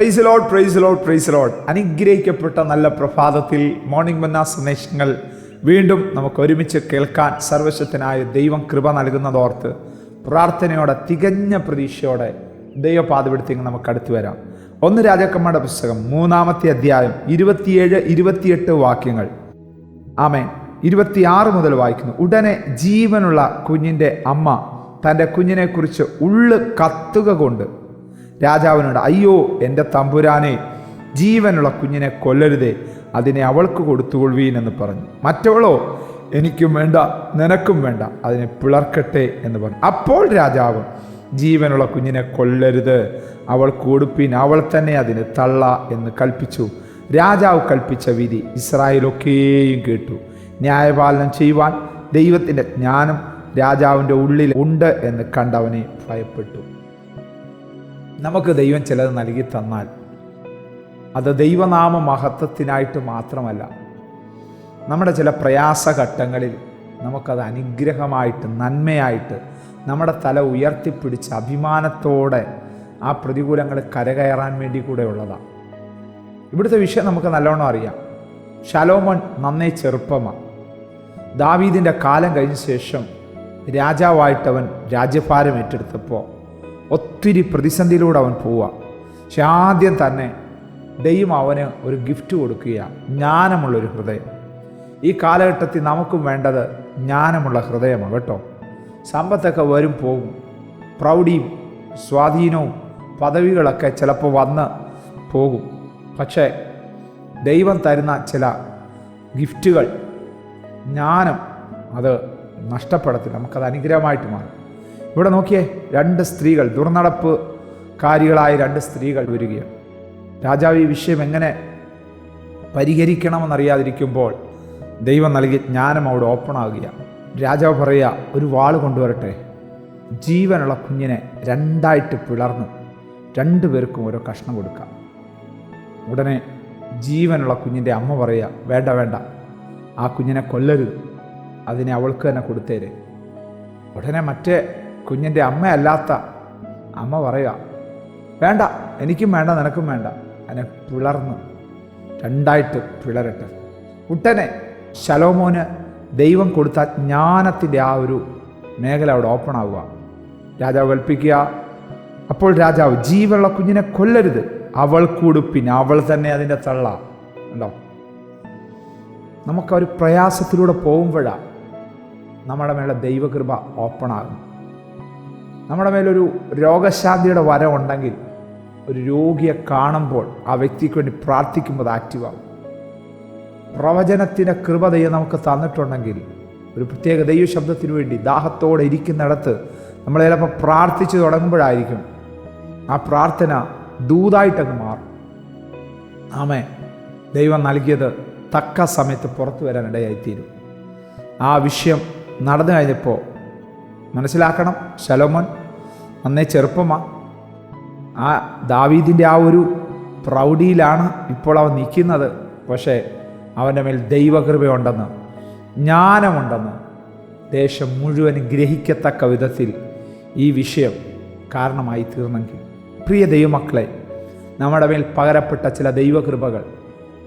Praise Lord praise Lord praise Lord അനുഗ്രഹിക്കപ്പെട്ട നല്ല പ്രഭാതത്തിൽ മോർണിംഗ് മന്ന സന്ദേശങ്ങൾ വീണ്ടും നമുക്ക് ഒരുമിച്ച് കേൾക്കാൻ സർവശക്തനായ ദൈവം കൃപ നൽകുന്നതോർത്ത് പ്രാർത്ഥനയോടെ തികഞ്ഞ പ്രതീക്ഷയോടെ ദൈവപാതപ്പെടുത്തി നമുക്ക് അടുത്തു വരാം. ഒന്ന് രാജാക്കന്മാരുടെ പുസ്തകം മൂന്നാമത്തെ അധ്യായം ഇരുപത്തിയേഴ് ഇരുപത്തിയെട്ട് വാക്യങ്ങൾ. ആമേൻ. ഇരുപത്തിയാറ് മുതൽ വായിക്കുന്നു. ഉടനെ ജീവനുള്ള കുഞ്ഞിന്റെ അമ്മ തന്റെ കുഞ്ഞിനെക്കുറിച്ച് ഉള്ളു കത്തുക കൊണ്ട് രാജാവിനോട് അയ്യോ എന്റെ തമ്പുരാനെ ജീവനുള്ള കുഞ്ഞിനെ കൊല്ലരുതേ അതിനെ അവൾക്ക് കൊടുത്തുകൊള്ളുവീൻ എന്ന് പറഞ്ഞു. മറ്റവളോ? എനിക്കും വേണ്ട നിനക്കും വേണ്ട അതിനെ പിളർക്കട്ടെ എന്ന് പറഞ്ഞു. അപ്പോൾ രാജാവ് ജീവനുള്ള കുഞ്ഞിനെ കൊല്ലരുത് അവൾ കൊടുപ്പിൻ അവൾ തന്നെ അതിന് തള്ള എന്ന് കൽപ്പിച്ചു. രാജാവ് കൽപ്പിച്ച വിധി ഇസ്രായേലൊക്കെയും കേട്ടു. ന്യായപാലനം ചെയ്യുവാൻ ദൈവത്തിന്റെ ജ്ഞാനം രാജാവിന്റെ ഉള്ളിൽ ഉണ്ട് എന്ന് കണ്ടവനെ ഭയപ്പെട്ടു. നമുക്ക് ദൈവം ചിലത് നൽകി തന്നാൽ അത് ദൈവനാമ മഹത്വത്തിനായിട്ട് മാത്രമല്ല നമ്മുടെ ചില പ്രയാസഘട്ടങ്ങളിൽ നമുക്കത് അനുഗ്രഹമായിട്ട് നന്മയായിട്ട് നമ്മുടെ തല ഉയർത്തിപ്പിടിച്ച് അഭിമാനത്തോടെ ആ പ്രതികൂലങ്ങൾ കരകയറാൻ വേണ്ടി കൂടെ ഉള്ളതാണ് ഇവിടുത്തെ വിഷയം നമുക്ക് നല്ലോണം അറിയാം. ശലോമൻ നന്നേ ചെറുപ്പമാണ് ദാവീദിന്റെ കാലം കഴിഞ്ഞ ശേഷം രാജാവായിട്ടവൻ രാജ്യഭാരം ഏറ്റെടുത്തപ്പോൾ ഒത്തിരി പ്രതിസന്ധിയിലൂടെ അവൻ പോവുക. പക്ഷെ ആദ്യം തന്നെ ദൈവം അവന് ഒരു ഗിഫ്റ്റ് കൊടുക്കുകയാണ്. ജ്ഞാനമുള്ളൊരു ഹൃദയം. ഈ കാലഘട്ടത്തിൽ നമുക്കും വേണ്ടത് ജ്ഞാനമുള്ള ഹൃദയമാണ് കേട്ടോ. സമ്പത്തൊക്കെ വരും പോകും. പ്രൗഢിയും സ്വാധീനവും പദവികളൊക്കെ ചിലപ്പോൾ വന്ന് പോകും. പക്ഷേ ദൈവം തരുന്ന ചില ഗിഫ്റ്റുകൾ ജ്ഞാനം അത് നഷ്ടപ്പെടത്തില്ല. നമുക്കത് അനുഗ്രഹമായിട്ട് മാറും. ഇവിടെ നോക്കിയേ രണ്ട് സ്ത്രീകൾ ദുർനടപ്പ് കാരികളായ രണ്ട് സ്ത്രീകൾ വരികയാണ്. രാജാവ് ഈ വിഷയം എങ്ങനെ പരിഹരിക്കണമെന്നറിയാതിരിക്കുമ്പോൾ ദൈവം നൽകിയ ജ്ഞാനം അവിടെ ഓപ്പൺ ആകുകയാണ് രാജാവ് പറയുക ഒരു വാൾ കൊണ്ടുവരട്ടെ. ജീവനുള്ള കുഞ്ഞിനെ രണ്ടായിട്ട് പിളർന്ന് രണ്ടുപേർക്കും ഓരോ കഷ്ണം കൊടുക്കാം. ഉടനെ ജീവനുള്ള കുഞ്ഞിന്റെ അമ്മ പറയുക വേണ്ട വേണ്ട. ആ കുഞ്ഞിനെ കൊല്ലരുത്. അതിനെ അവൾക്ക് തന്നെ കൊടുത്തേര്. ഉടനെ മറ്റേ കുഞ്ഞിന്റെ അമ്മയല്ലാത്ത അമ്മ പറയുക വേണ്ട എനിക്കും വേണ്ട നിനക്കും വേണ്ട. അതിനെ പിളർന്ന് രണ്ടായിട്ട് പിളരട്ടെ. ഉടനെ ശലോമോന് ദൈവം കൊടുത്ത ജ്ഞാനത്തിന്റെ ആ ഒരു മേഖല അവിടെ ഓപ്പൺ ആവുക. രാജാവ് കൽപ്പിക്കുക. അപ്പോൾ രാജാവ് ജീവനുള്ള കുഞ്ഞിനെ കൊല്ലരുത്. അവൾ കൊടുപ്പിന് അവൾ തന്നെ അതിന്റെ തള്ള. ഉണ്ടോ നമുക്കൊരു പ്രയാസത്തിലൂടെ പോകുമ്പോഴാണ് നമ്മുടെ മേലെ ദൈവകൃപ ഓപ്പൺ ആകും നമ്മുടെ മേലൊരു രോഗശാന്തിയുടെ വരമുണ്ടെങ്കിൽ ഒരു രോഗിയെ കാണുമ്പോൾ ആ വ്യക്തിക്ക് വേണ്ടി പ്രാർത്ഥിക്കുമ്പോൾ ആക്റ്റീവാകും പ്രവചനത്തിന്റെ കൃപതയെ നമുക്ക് തന്നിട്ടുണ്ടെങ്കിൽ ഒരു പ്രത്യേക ദൈവ ശബ്ദത്തിന് വേണ്ടി ദാഹത്തോടെ ഇരിക്കുന്നിടത്ത് നമ്മൾ ചിലപ്പോൾ പ്രാർത്ഥിച്ചു തുടങ്ങുമ്പോഴായിരിക്കും ആ പ്രാർത്ഥന ദൂതായിട്ടങ്ങ് മാറും. ആമേ ദൈവം നൽകിയത് തക്ക സമയത്ത് പുറത്തു വരാൻ ഇടയായിത്തീരും. ആ വിഷയം നടന്നു കഴിഞ്ഞപ്പോൾ മനസ്സിലാക്കണം ശലോമോൻ നന്നേ ചെറുപ്പമാ. ആ ദാവീദിന്റെ ആ ഒരു പ്രൗഢിയിലാണ് ഇപ്പോൾ അവൻ നിൽക്കുന്നത്. പക്ഷേ അവന്റെ മേൽ ദൈവകൃപയുണ്ടെന്ന് ജ്ഞാനമുണ്ടെന്ന് ദേശം മുഴുവൻ ഗ്രഹിക്കത്തക്ക വിധത്തിൽ ഈ വിഷയം കാരണമായി തീർന്നെങ്കിൽ. പ്രിയ ദൈവമക്കളെ നമ്മുടെ മേൽ പകരപ്പെട്ട ചില ദൈവകൃപകൾ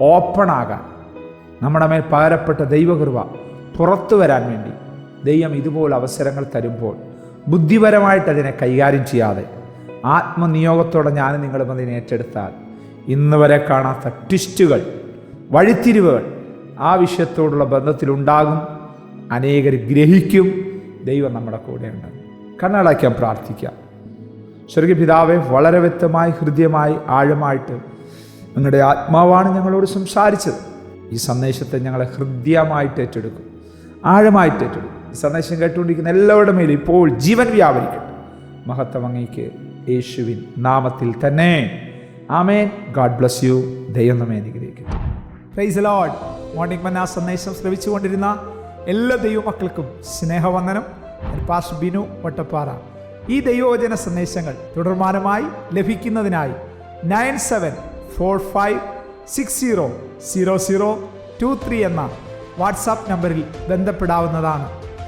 ഓപ്പണാകാൻ നമ്മുടെ മേൽ പകരപ്പെട്ട ദൈവകൃപ പുറത്തു വരാൻ വേണ്ടി ദൈവം ഇതുപോലെ അവസരങ്ങൾ തരുമ്പോൾ ബുദ്ധിപരമായിട്ട് അതിനെ കൈകാര്യം ചെയ്യാതെ ആത്മനിയോഗത്തോടെ ഞാൻ നിങ്ങളും അതിനെ ഏറ്റെടുത്താൽ ഇന്ന് വരെ കാണാത്ത ട്വിസ്റ്റുകൾ വഴിത്തിരിവുകൾ ആ വിഷയത്തോടുള്ള ബന്ധത്തിലുണ്ടാകും അനേകർ ഗ്രഹിക്കും ദൈവം നമ്മുടെ കൂടെയുണ്ട്. കണ്ണടയ്ക്കാൻ പ്രാർത്ഥിക്കാം. സ്വർഗപിതാവെ വളരെ വ്യക്തമായി ഹൃദ്യമായി ആഴമായിട്ട് നിങ്ങളുടെ ആത്മാവാണ് ഞങ്ങളോട് സംസാരിച്ചത്. ഈ സന്ദേശത്തെ ഞങ്ങളെ ഹൃദ്യമായിട്ട് ഏറ്റെടുക്കും ആഴമായിട്ട് ഏറ്റെടുക്കും. സന്ദേശം കേട്ടുകൊണ്ടിരിക്കുന്ന എല്ലാവരുടെ മേലും ഇപ്പോൾ ജീവൻ വ്യാപരിക്കട്ടെ. മഹത്വം അങ്ങേക്ക് യേശുവിൻ നാമത്തിൽ തന്നെ. ആമേൻ. God bless you. ദൈവം നമ്മെ അനുഗ്രഹിക്കുന്നു പ്രൈസ് ലോഡ് മോർണിംഗ് മന്ന സന്ദേശം ശ്രമിച്ചുകൊണ്ടിരുന്ന എല്ലാ ദൈവമക്കൾക്കും സ്നേഹവന്ദനം. പാസ് ബിനു വട്ടപ്പാറ. ഈ ദൈവവചന സന്ദേശങ്ങൾ തുടർമാനമായി ലഭിക്കുന്നതിനായി nine seven four five six zero zero zero two three എന്ന വാട്സാപ്പ് നമ്പറിൽ ബന്ധപ്പെടാവുന്നതാണ്.